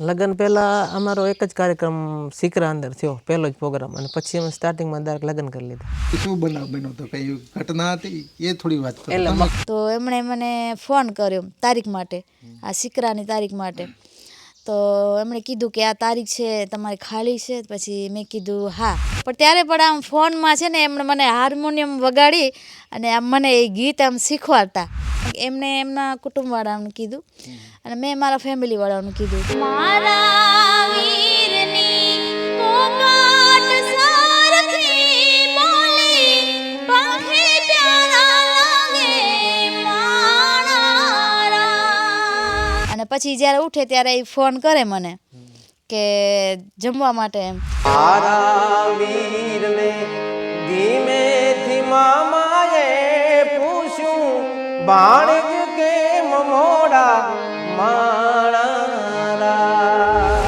લગ્ન પહેલાં અમારો એક જ કાર્યક્રમ સિકરા અંદર થયો પહેલો જ પ્રોગ્રામ. અને પછી અમે સ્ટાર્ટિંગમાં ડાયરેક્ટ લગ્ન કરી લીધા. શું બનાવ બન્યો તો કઈ ઘટના હતી? એ થોડી વાત એટલે તો એમણે મને ફોન કર્યો તારીખ માટે આ સિકરાની તારીખ માટે. તો એમણે કીધું કે આ તારીખ છે તમારી ખાલી છે પછી મેં કીધું હા. પણ ત્યારે પણ આમ ફોનમાં છે ને એમણે મને હાર્મોનિયમ વગાડી અને આમ મને એ ગીત આમ શીખવાડતા. એમને એમના કુટુંબવાળાને કીધું અને મેં મારા ફેમિલીવાળાનું કીધું. મારા પછી જ્યારે ઉઠે ત્યારે એ ફોન કરે મને કે જમવા માટે એમ. મામાએ પૂછ્યું બાણિક માણા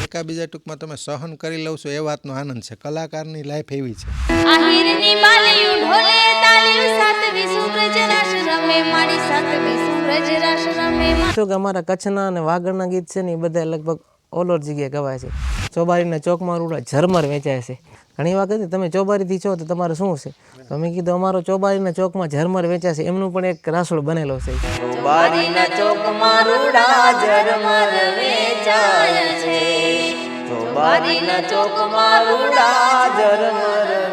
એકાબીજા ટૂંકમાં તમે સહન કરી લઉં છો એ વાતનો આનંદ છે. કલાકારની લાઈફ એવી છે. આહિરની બાલિયું ઢોલે તાલિયું સાત સૂરજ રાશ રમે મારી સાત સૂરજ રાશ રમે. શું કે અમારા કચ્છના અને વાગડના ગીત છે ને એ બધા લગભગ ઓલ ઓવર જગ્યાએ ગવાય છે. ચોબારીના ચોકમાં રૂડા ઝરમર વેચાય છે. ઘણી વખત તમે ચોબારીથી છો તો તમારે શું છે? તો મેં કીધું, અમારો ચોબારીના ચોકમાં ઝરમર વેચાય છે. એમનું પણ એક રાસોડ બનેલો છે. ચોબારીના ચોકમાં રૂડા ઝરમર વેચાય છે. ચોબારીના ચોકમાં રૂડા ઝરમર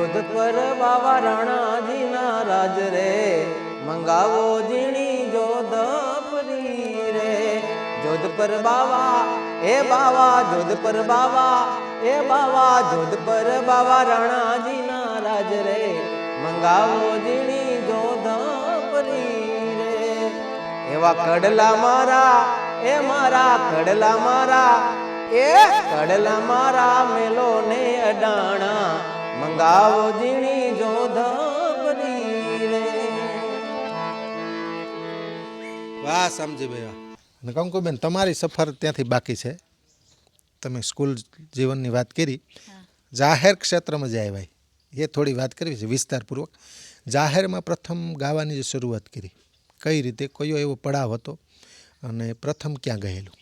જોધપર બાવા રાણાજીના રાજ રે. મંગાવો ઝીણી જોધપરી રે. જોધપર બાવા, એ બાવા જોધપર બાવા, એ બાવા જોધપર બાવા રાણાજીના રાજ રે. મંગાવો ઝીણી જોધપરી રે. એવા કડલા મારા, એ મારા કડલા મારા, એ કડલા મારા મેલો ને અડાણા. મંગાવો જીણી જોધપરી રે. વાહ સમજી ભાઈ વાહ. અને કંકુબેન તમારી સફર ત્યાંથી બાકી છે. તમે સ્કૂલ જીવનની વાત કરી. જાહેર ક્ષેત્રમાં જાય ભાઈ એ થોડી વાત કરવી છે વિસ્તારપૂર્વક. જાહેરમાં પ્રથમ ગાવાની જે શરૂઆત કરી કઈ રીતે કયો એવો પડાવ હતો અને પ્રથમ ક્યાં ગયેલું?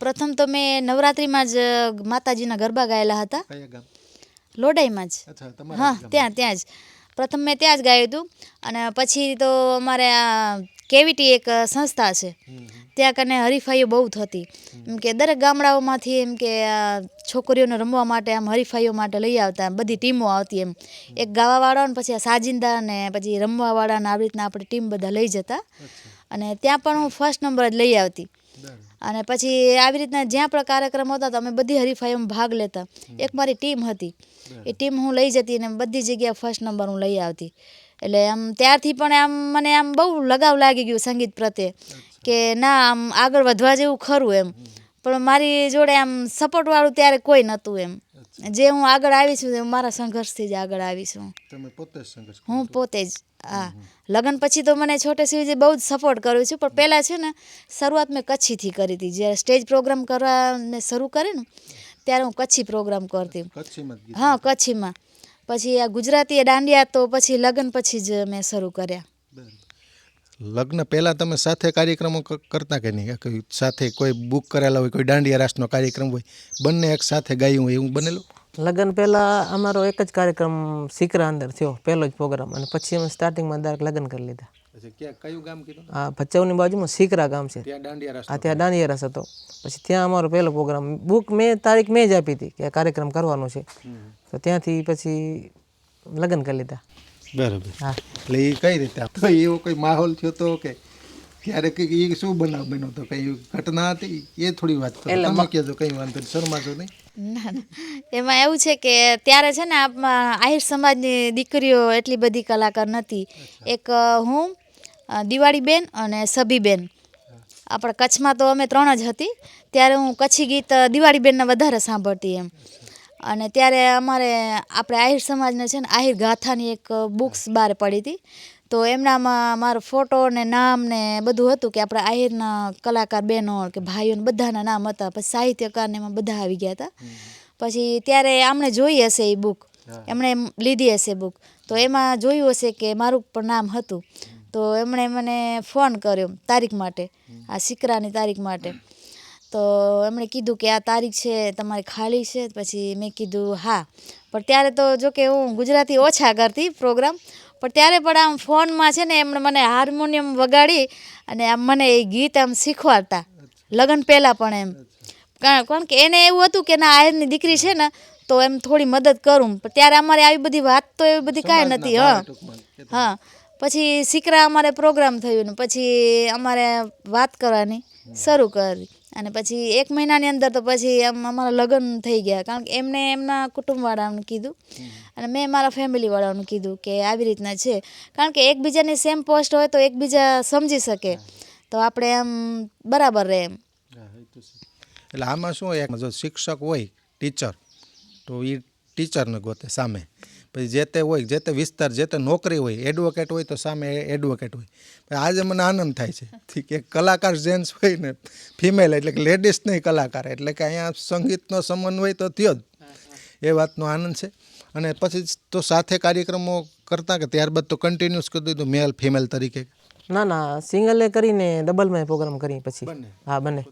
પ્રથમ તો મેં નવરાત્રિમાં જ માતાજીના ગરબા ગાયેલા હતા. કયા ગામ? લોડાઈમાં જ. હા ત્યાં ત્યાં જ. પ્રથમ મેં ત્યાં જ ગાયું હતું. અને પછી તો અમારે આ કેવીટી એક સંસ્થા છે. ત્યાં કને હરીફાઈઓ બહુ થતી એમ કે દરેક ગામડાઓમાંથી એમ કે છોકરીઓને રમવા માટે આમ હરીફાઈઓ માટે લઈ આવતા બધી ટીમો આવતી એમ. એક ગાવાવાળા ને પછી આ સાજિંદા ને પછી રમવાવાળાને આવી રીતના આપણે ટીમ બધા લઈ જતા. અને ત્યાં પણ હું ફર્સ્ટ નંબર જ લઈ આવતી. અને પછી આવી રીતના જ્યાં પણ કાર્યક્રમ હતા તો અમે બધી હરીફાઈઓમાં ભાગ લેતા. એક મારી ટીમ હતી. એ ટીમ હું લઈ જતી અને બધી જગ્યાએ ફર્સ્ટ નંબર હું લઈ આવતી. એટલે આમ ત્યારથી પણ આમ મને આમ બહુ લગાવ લાગી ગયું સંગીત પ્રત્યે. કે ના, આમ આગળ વધવા જેવું ખરું એમ. પણ મારી જોડે આમ સપોર્ટવાળું ત્યારે કોઈ નહોતું એમ. જે હું આગળ આવી છું મારા સંઘર્ષથી જ આગળ આવી છું. તમે પોતે સંઘર્ષ હું પોતે જ હા. લગ્ન પછી તો મને છોટે શિવજી બહુ જ સપોર્ટ કરું છું પણ પહેલાં છે ને શરૂઆત મેં કચ્છીથી કરી હતી. જ્યારે સ્ટેજ પ્રોગ્રામ કરવા મેં શરૂ કરે ને ત્યારે હું કચ્છી પ્રોગ્રામ કરતી. હા કચ્છીમાં. પછી આ ગુજરાતી દાંડિયા તો પછી લગ્ન પછી જ મેં શરૂ કર્યા. લગ્ન પહેલાં તમે સાથે કાર્યક્રમો કરતા કે નહીં? કોઈ સાથે કોઈ બુક કરેલા હોય કોઈ દાંડિયા રાસનો કાર્યક્રમ હોય બંને એક સાથે ગાયું હોય એવું બનેલું? લગ્ન પહેલાં અમારો એક જ કાર્યક્રમ સિકરા અંદર થયો પહેલો જ પ્રોગ્રામ અને પછી અમે સ્ટાર્ટિંગમાં ડાયરેક્ટ લગ્ન કરી લીધા. કયું ગામ કીધું? આ ભચાઉની બાજુમાં સિકરા ગામ છે. ત્યાં દાંડિયા રાસ આ ત્યાં દાંડિયા રસ હતો. પછી ત્યાં અમારો પહેલો પ્રોગ્રામ બુક મેં તારીખ મેં જ આપી હતી કે આ કાર્યક્રમ કરવાનો છે. તો ત્યાંથી પછી લગ્ન કરી લીધા. બરાબર. હા. એટલે એ કઈ રીતે? તો એવો કોઈ માહોલ થયો તો કે ક્યારેક એ શું બનાવ બન્યો તો? કઈ ઘટના હતી? એ થોડી વાત કરો. તમે કહેજો કઈ વાંધો શરમાશો નહીં. ના ના. એમાં એવું છે કે ત્યારે છે ને આપમાં આહિર સમાજની દીકરીઓ એટલી બધી કલાકાર નથી. એક હું દિવાળીબેન અને સભીબેન. આપણા કચ્છમાં તો અમે ત્રણ જ હતી. ત્યારે હું કચ્છી ગીત દિવાળીબેનના વધારે સાંભળતી એમ. અને ત્યારે અમારે આપણે આહિર સમાજને છે ને આહિર ગાથાની એક બુક્સ બહાર પડી હતી. તો એમનામાં મારો ફોટો ને નામ ને બધું હતું કે આપણા આહિરના કલાકાર બહેનો કે ભાઈઓને બધાના નામ હતા. પછી સાહિત્યકારને એમાં બધા આવી ગયા હતા. પછી ત્યારે આમણે જોઈ હશે એ બુક એમણે લીધી હશે બુક તો એમાં જોયું હશે કે મારું પણ નામ હતું. તો એમણે મને ફોન કર્યો તારીખ માટે. આ સિકરાની તારીખ માટે. તો એમણે કીધું કે આ તારીખ છે તમારે ખાલી છે પછી મેં કીધું હા. પણ ત્યારે તો જો કે હું ગુજરાતી ઓછા કરતી પ્રોગ્રામ પણ ત્યારે પણ આમ ફોનમાં છે ને એમણે મને હાર્મોનિયમ વગાડી અને આમ મને એ ગીત આમ શીખવાડતા. લગ્ન પહેલાં પણ એમ. કારણ કે એને એવું હતું કે ના આયરની દીકરી છે ને તો એમ થોડી મદદ કરું. પણ ત્યારે અમારે આવી બધી વાત તો એવી બધી કાંઈ નથી હા. હા. પછી સિકરા અમારે પ્રોગ્રામ થયું ને પછી અમારે વાત કરવાની શરૂ કરી. અને પછી એક મહિનાની અંદર તો પછી આમ અમારા લગ્ન થઈ ગયા. કારણ કે એમને એમના કુટુંબવાળાનું કીધું અને મેં મારા ફેમિલીવાળાનું કીધું કે આવી રીતના છે. કારણ કે એકબીજાની સેમ પોસ્ટ હોય તો એકબીજા સમજી શકે. તો આપણે આમ બરાબર રહે એમ. એટલે આમાં શું હોય જો શિક્ષક હોય ટીચર તો એ ટીચરને ગોતે સામે. પછી જે તે હોય જે તે વિસ્તાર જે તે નોકરી હોય એડવોકેટ હોય તો સામે એડવોકેટ હોય. આજે મને આનંદ થાય છે. કે કલાકાર જેન્ટ્સ હોય ને ફિમેલ એટલે કે લેડીઝ નહીં કલાકાર એટલે કે અહીંયા સંગીતનો સમન્વય તો થયો જ. એ વાતનો આનંદ છે. અને પછી તો સાથે કાર્યક્રમો કરતા કે ત્યારબાદ તો કન્ટિન્યુઅસ કરી દીધું મેલ ફિમેલ તરીકે. ના ના સિંગલે કરીને ડબલમાં પ્રોગ્રામ કરી પછી. હા બંને.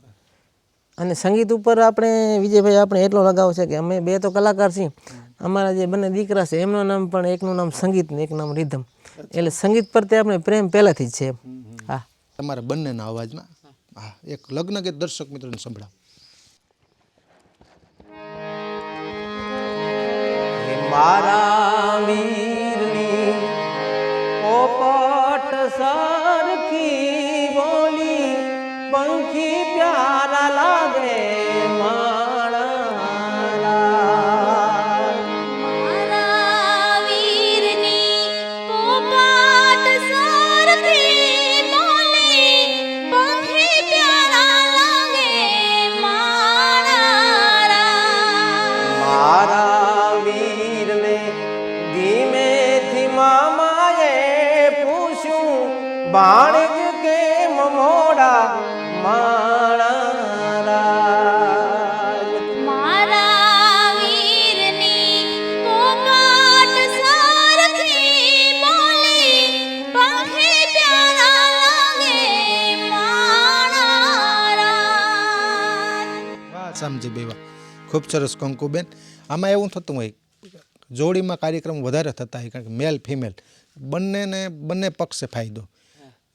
અને સંગીત ઉપર આપણે વિજયભાઈ આપણે એટલો લગાવ છે કે અમે બે તો કલાકાર છીએ. અમારા જે બંને દીકરા છે એમનું નામ પણ એકનું નામ સંગીત ને એક નામ રિધમ. એટલે સંગીત પર તે આપણે પ્રેમ પહેલાંથી જ છે. હા. તમારા બંનેના અવાજમાં. હા એક લગ્ન કે દર્શક મિત્રોને સંભળાવો. મારા વીરની પોપટ સરખી બાણિક કેમ મોડા માણા મારા વીરની પોપટ સરખી બોલી પંખી પ્યારા લાગે મારા સમજી બેવા. ખૂબ સરસ કંકુબેન આમાં એવું થતું હોય જોડીમાં કાર્યક્રમ વધારે થતા હોય કારણ કે મેલ ફિમેલ બંનેને બંને પક્ષે ફાયદો.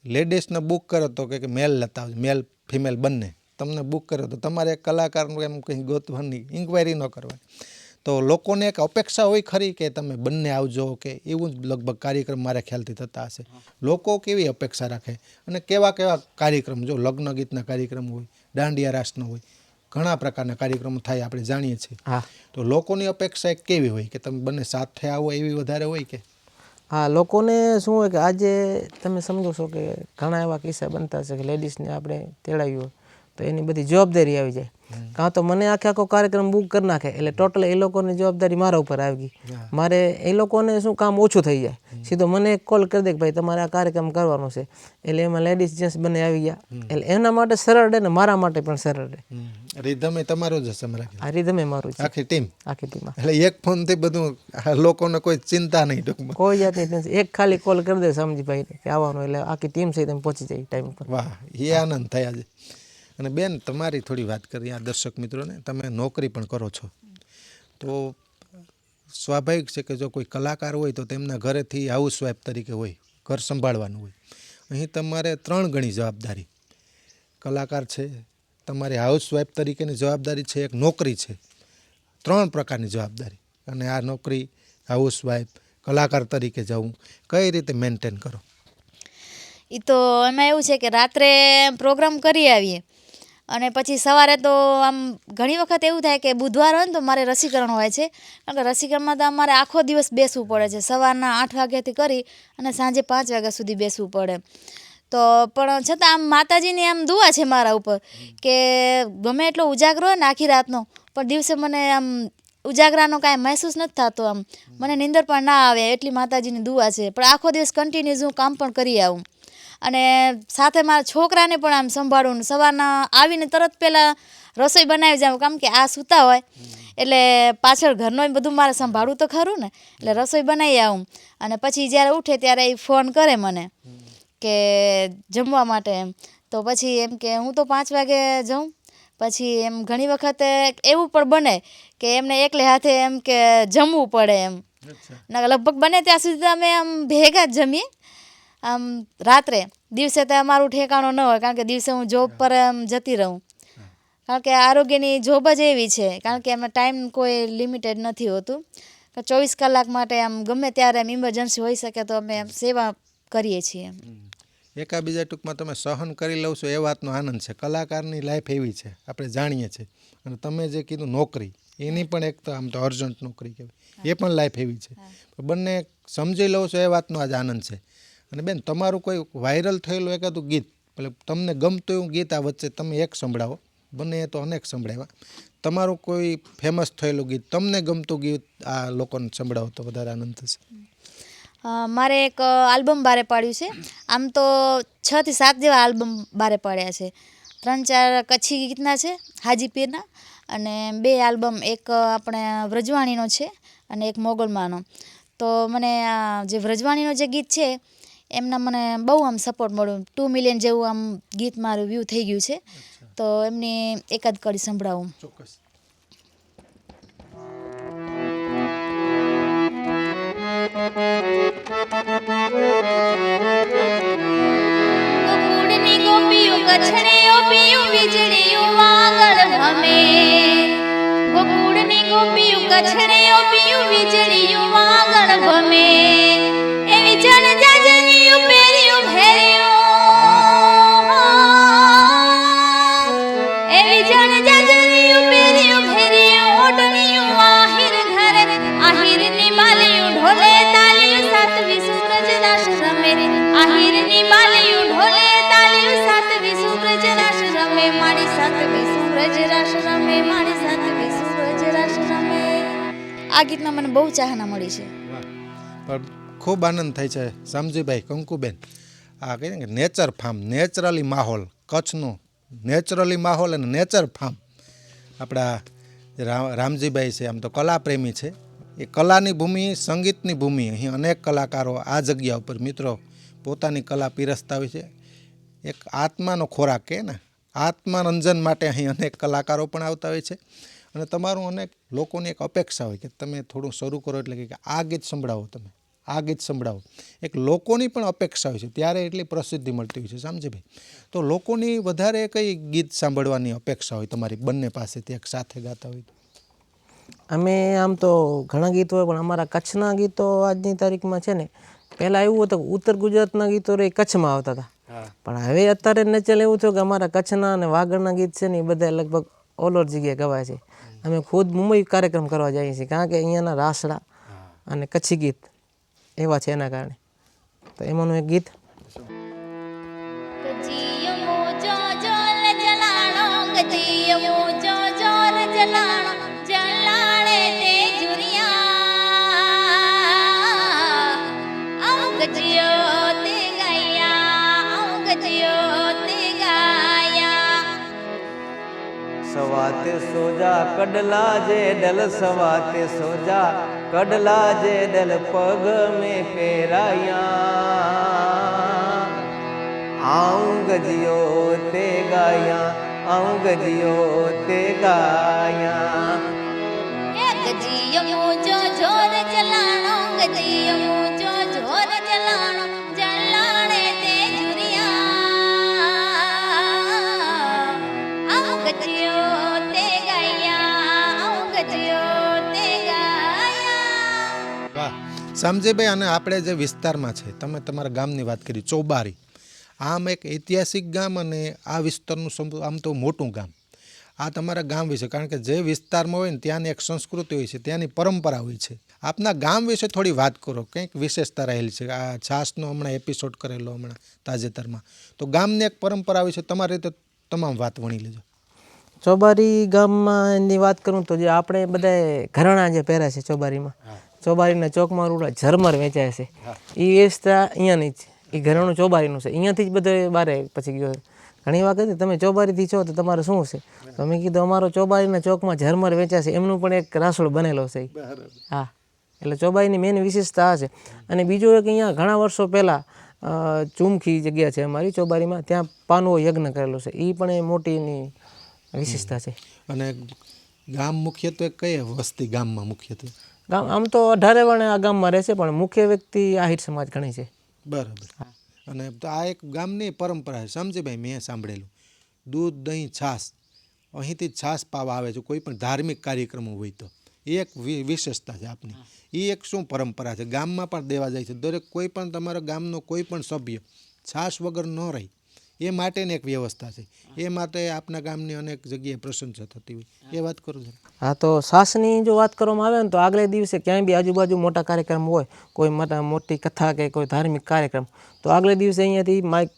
લેડીઝને બુક કરો તો કે મેલ લેતા આવજો મેલ ફિમેલ બંને. તમને બુક કરો તો તમારે કલાકારનું એમ કંઈ ગોતવાની ઇન્ક્વાયરી ન કરવાની. તો લોકોને એક અપેક્ષા હોય ખરી કે તમે બંને આવજો કે એવું જ લગભગ કાર્યક્રમ મારા ખ્યાલથી થતા હશે. લોકો કેવી અપેક્ષા રાખે? અને કેવા કેવા કાર્યક્રમ જો લગ્ન ગીતના કાર્યક્રમ હોય દાંડિયા રાસનો હોય ઘણા પ્રકારના કાર્યક્રમો થાય આપણે જાણીએ છીએ. હા. તો લોકોની અપેક્ષા એક કેવી હોય કે તમે બંને સાથે આવો એવી વધારે હોય કે? હા, લોકોને શું હોય કે આજે તમે સમજો છો કે ઘણા એવા કિસ્સા બનતા છે કે લેડીઝને આપણે તેડાવ્યું હોય. તો એની બધી જવાબદારી આવી જાય. કાં તો મને આખે આખો કાર્યક્રમ બુક કરી નાખે એટલે ટોટલ એ લોકોની જવાબદારી મારા ઉપર આવી ગઈ. મારે એ લોકોને શું કામ ઓછું થઈ જાય? સીધો મને કોલ કરી દે કે ભાઈ તમારે આ કાર્યક્રમ કરવાનો છે. એટલે એમાં લેડીઝ જેન્ટ્સ બંને આવી ગયા. એટલે એના માટે સરળ રહે ને મારા માટે પણ સરળ રહે. રિધમ એ તમારો જ હશે આ રીધમે મારું આખી ટીમ આખી ટીમ એટલે એક ફોનથી બધું આ લોકોને કોઈ ચિંતા નહીં ટૂંકમાં. કોઈ જાતની ટેન્શન એક ખાલી કોલ કરી દે સમજીભાઈ કે આવવાનું એટલે આખી ટીમ સહિત તમે પહોંચી જાય ટાઈમ પર વાહ એ આનંદ થયા છે અને બેન, તમારી થોડી વાત કરીએ આ દર્શક મિત્રોને, તમે નોકરી પણ કરો છો. તો સ્વાભાવિક છે કે જો કોઈ કલાકાર હોય તો તેમના ઘરેથી હાઉસવાઈફ તરીકે હોય, ઘર સંભાળવાનું હોય. અહીં તમારે ત્રણ ગણી જવાબદારી. કલાકાર છે, તમારી હાઉસવાઈફ તરીકેની જવાબદારી છે, એક નોકરી છે. ત્રણ પ્રકારની જવાબદારી. અને આ નોકરી હાઉસવાઈફ કલાકાર તરીકે જવું, કઈ રીતે મેન્ટેન કરો? એ તો એમાં એવું છે કે રાત્રે પ્રોગ્રામ કરી આવીએ. અને પછી સવારે તો આમ ઘણી વખત એવું થાય કે બુધવાર હોય ને તો મારે રસીકરણ હોય છે. કારણ કે રસીકરણમાં તો અમારે આખો દિવસ બેસવું પડે છે. સવારના આઠ વાગ્યાથી કરી અને સાંજે પાંચ વાગ્યા સુધી બેસવું પડે. તો પણ છતાં આમ માતાજીની આમ દુઆ છે મારા ઉપર કે ગમે એટલો ઉજાગરો હોય ને આખી રાતનો, પણ દિવસે મને આમ ઉજાગરાનો કાંઈ મહેસૂસ નથી થતો આમ. મને નીંદર પણ ના આવે એટલી માતાજીની દુઆ છે. પણ આખો દિવસ કન્ટિન્યુઝ હું કામ પણ કરી આવું. અને સાથે મારા છોકરાને પણ આમ સંભાળું ને સવારના આવીને તરત પહેલાં રસોઈ બનાવી જાઉં કેમ કે આ સૂતા હોય. એટલે પાછળ ઘરનું બધું મારે સંભાળવું તો ખરું ને. એટલે રસોઈ બનાવી આવું. અને પછી જ્યારે ઉઠે ત્યારે એ ફોન કરે મને કે જમવા માટે એમ. તો પછી એમ કે હું તો પાંચ વાગે જાઉં. પછી એમ ઘણી વખતે એવું પણ બને કે એમને એકલે હાથે એમ કે જમવું પડે એમ. ના લગભગ બને ત્યાં સુધી અમે આમ ભેગા જ જમીએ. આમ રાત્રે દિવસે તો અમારું ઠેકાણું ન હોય કારણ કે દિવસે હું જોબ પર જતી રહું. કારણ કે આરોગ્યની જોબ જ એવી છે કારણ કે એમાં ટાઈમ કોઈ લિમિટેડ નથી હોતું. ચોવીસ કલાક માટે આમ ગમે ત્યારે એમ ઇમરજન્સી હોઈ શકે તો અમે સેવા કરીએ છીએ. એકાબીજા ટૂંકમાં તમે સહન કરી લઉં છો એ વાતનો આનંદ છે. કલાકારની લાઈફ એવી છે આપણે જાણીએ છીએ. અને તમે જે કીધું નોકરી એની પણ એક તો આમ તો અર્જન્ટ નોકરી કહેવાય. એ પણ લાઈફ એવી છે. બંને સમજી લઉં છો એ વાતનો આજ આનંદ છે. અને બેન, તમારું કોઈ વાયરલ થયેલું એકાદું ગીત, એટલે તમને ગમતું એવું ગીત આ વચ્ચે તમે એક સંભળાવો. બંને તો અનેક સંભળાવ્યા. તમારું કોઈ ફેમસ થયેલું ગીત, તમને ગમતું ગીત આ લોકોને સંભળાવો તો વધારે આનંદ થશે. મારે એક આલ્બમ બારે પાડ્યું છે. આમ તો છ થી સાત જેવા આલ્બમ બારે પાડ્યા છે. ત્રણ ચાર કચ્છી ગીતના છે હાજીપીરના અને બે આલ્બમ, એક આપણે વ્રજવાણીનો છે અને એક મોગલમાનો. તો મને જે વ્રજવાણીનો જે ગીત છે એમના મને બહુ આમ સપોર્ટ મળ્યો. ટુ મિલિયન જેવું આમ ગીત મારું વ્યૂ થઈ ગયું છે. તો એમની એકાદ કડી સંભળાવું. ચોક્કસ. ગોપીયું કછડીયું પીયું વીજળીયું ભમે. ગોકુળની ગોપીયું કછડીયું પીયું વીજળીયું વાગડ ભમે. એવી જળ આ ગીતમાં મને બહુ ચાહના મળી છે. પણ ખૂબ આનંદ થાય છે સમજીભાઈ કંકુબેન. આ કહીએ ને કે નેચર ફાર્મ, નેચરલી માહોલ, કચ્છનો નેચરલી માહોલ અને નેચર ફાર્મ. આપણા રામજીભાઈ છે, આમ તો કલાપ્રેમી છે. એ કલાની ભૂમિ, સંગીતની ભૂમિ. અહીં અનેક કલાકારો આ જગ્યા ઉપર મિત્રો પોતાની કલા પીરસતા હોય છે. એક આત્માનો ખોરાક કે ને, આત્મરંજન માટે અહીં અનેક કલાકારો પણ આવતા હોય છે. અને તમારું અનેક લોકોની એક અપેક્ષા હોય કે તમે થોડું શરૂ કરો એટલે કે આ ગીત સંભળાવો તમે આ ગીત સંભળાવો. એક લોકોની પણ અપેક્ષા હોય છે ત્યારે એટલી પ્રસિદ્ધિ મળતી હોય છે સમજે ભાઈ? તો લોકોની વધારે કઈ ગીત સાંભળવાની અપેક્ષા હોય તમારી બંને પાસેથી એક સાથે ગાતા હોય અમે આમ તો ઘણા ગીતો હોય પણ અમારા કચ્છના ગીતો આજની તારીખમાં છે ને પહેલાં એવું હતું કે ઉત્તર ગુજરાતના ગીતો રે કચ્છમાં આવતા હતા. પણ હવે અત્યારે નચલ એવું થયું કે અમારા કચ્છના અને વાગડના ગીત છે ને એ બધા લગભગ ઓલ ઓવર જગ્યાએ ગવાય છે. અમે ખુદ મુંબઈ કાર્યક્રમ કરવા જઈએ છીએ. કારણ કે અહીંયાના રાસડા અને કચ્છી ગીત એવા છે એના કારણે. તો એમાંનું એક ગીત. જલાણે. સવાતે સોજા, કડલા જે ડલ સવાતે સોજા, કડલા જે ડલ પગ में પહેરાયા. આઉં ગજિયો તે ગાયા આઉં ગજિયો તે ગાયા. ગજીયો મોજો જોર જલાણો ગજીયો જો જોર જલાણો વાહ સમજીભાઈ અને આપણે જે વિસ્તારમાં છે તમે તમારા ગામની વાત કરી ચોબારી. આમ એક ઐતિહાસિક ગામ અને આ વિસ્તારનું આમ તો મોટું ગામ. આ તમારા ગામ વિશે કારણ કે જે વિસ્તારમાં હોય ને ત્યાંની એક સંસ્કૃતિ હોય છે ત્યાંની પરંપરા હોય છે. આપના ગામ વિશે થોડી વાત કરો કંઈક વિશેષતા રહેલી છે. આ છાસનો હમણાં એપિસોડ કરેલો હમણાં તાજેતરમાં. તો ગામની એક પરંપરા વિશે તમારી રીતે તમામ વાત વણી લેજો. ચોબારી ગામમાં એની વાત કરું તો જે આપણે બધા ઘરાણા જે પહેરે છે ચોબારીમાં ચોબારીના ચોકમાં રૂડા ઝરમર વેચાય છે. એ વેચતા અહીંયાની જ એ ઘરેણું ચોબારીનું છે. અહીંયાથી જ બધે બારે પછી ગયો. ઘણી વાર કીધું તમે ચોબારીથી છો તો તમારે શું છે? તો મેં કીધું, અમારો ચોબારીના ચોકમાં ઝરમર વેચાય છે. એમનું પણ એક રાસોડ બનેલો છે. હા. એટલે ચોબારીની મેન વિશેષતા આ છે. અને બીજું એક અહીંયા ઘણા વર્ષો પહેલાં ચુમખી જગ્યા છે અમારી ચોબારીમાં. ત્યાં પાનવો યજ્ઞ કરેલો છે. એ પણ એ મોટીની વિશેષતા છે. અને ગામ મુખ્યત્વે કઈ વસ્તી ગામમાં મુખ્યત્વે? ગામ આમ તો અઢારે વણે આ ગામમાં રહે છે પણ મુખ્ય વ્યક્તિ આહિર સમાજ ઘણી છે. બરાબર. અને તો આ એક ગામની પરંપરા છે. સમજી ભાઈ મેં સાંભળેલું. દૂધ દહીં છાશ. અહીંથી જ છાશ પાવા આવે છે કોઈ પણ ધાર્મિક કાર્યક્રમો હોય તો. એ એક વિશેષતા છે આપની. એ એક શું પરંપરા છે? ગામમાં પણ દેવા જાય છે. દરેક કોઈ પણ તમારા ગામનો કોઈ પણ સભ્ય છાશ વગર ન રહે. એ માટેની એક વ્યવસ્થા છે. એ માટે આપના ગામની અનેક જગ્યાએ પ્રશંસા થતી હોય. એ વાત કરું છું હા તો સાસની જો વાત કરવામાં આવે ને તો આગલે દિવસે ક્યાંય બી આજુબાજુ મોટા કાર્યક્રમ હોય કોઈ મોટા મોટી કથા કે કોઈ ધાર્મિક કાર્યક્રમ તો આગલે દિવસે અહીંયાથી માઇક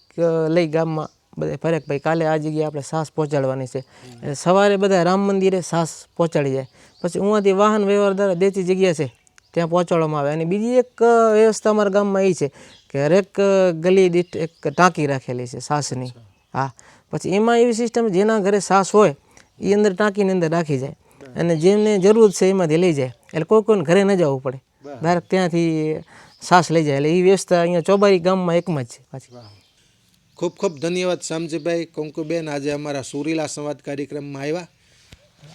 લઈ ગામમાં બધા ફરેક ભાઈ કાલે આ જગ્યાએ આપણે સાસ પહોંચાડવાની છે. એટલે સવારે બધા રામ મંદિરે સાસ પહોંચાડી જાય. પછી ઉहाँથી વાહન વ્યવહાર દ્વારા દેતી જગ્યા છે ત્યાં પહોંચાડવામાં આવે. અને બીજી એક વ્યવસ્થા અમારા ગામમાં એ છે કે હરેક ગલી દીઠ એક ટાંકી રાખેલી છે સાસની. હા. પછી એમાં એવી સિસ્ટમ જેના ઘરે સાસ હોય એ અંદર ટાંકીની અંદર રાખી જાય. અને જેમને જરૂર છે એમાંથી લઈ જાય. એટલે કોઈ કોઈને ઘરે ન જવું પડે. ડાયરેક્ટ ત્યાંથી સાસ લઈ જાય. એટલે એ વ્યવસ્થા અહીંયા ચોબારી ગામમાં એકમાં જ છે પાછી. ખૂબ ખૂબ ધન્યવાદ શામજીભાઈ કંકુબેન. આજે અમારા સુરીલા સંવાદ કાર્યક્રમમાં આવ્યા.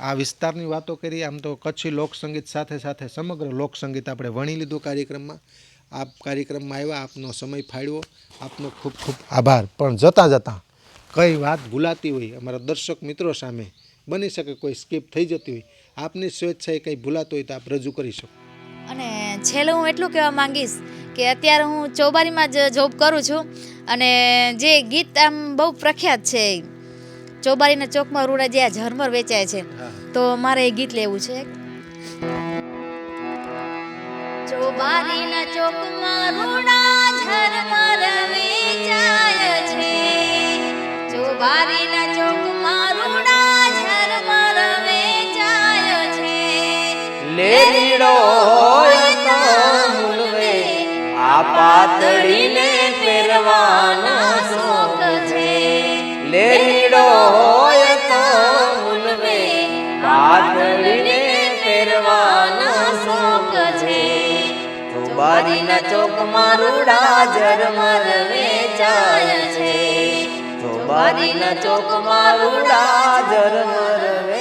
આ વિસ્તારની વાતો કરી. આમ તો કચ્છી લોકસંગીત સાથે સાથે સમગ્ર લોકસંગીત આપણે વણી લીધું કાર્યક્રમમાં. આપ કાર્યક્રમમાં આવ્યા આપનો સમય ફાળવો આપનો ખૂબ ખૂબ આભાર. પણ જતાં જતાં કઈ વાત ભૂલાતી હોય અમારા દર્શક મિત્રો સામે બની શકે કોઈ સ્કીપ થઈ જતી હોય આપની સ્વેચ્છાએ કંઈ ભૂલાતું હોય તો આપ રજૂ કરી શકો. અને છેલ્લે હું એટલું કહેવા માંગીશ કે અત્યારે હું ચોબારીમાં જ જોબ કરું છું અને જે ગીત આમ બહુ પ્રખ્યાત છે ચોબારીના ચોકમાં રૂડા જે આ ઝરમર વેચાય છે. તો મારે એ ગીત લેવું છે ચોબારીના ચોકમાં રૂડા ઝરમર છે. ચોબારીના ચોકમાં રૂડા ઝરમર છે. હોય તો મૂલવે આ પાતળીને પહેરવાનો શોખ છે. હોય ચોબારીના ચોકમાં રૂડા ઝરમર વેચાય છે. ચોબારીના ચોકમાં રૂડા ઝરમર વેચાય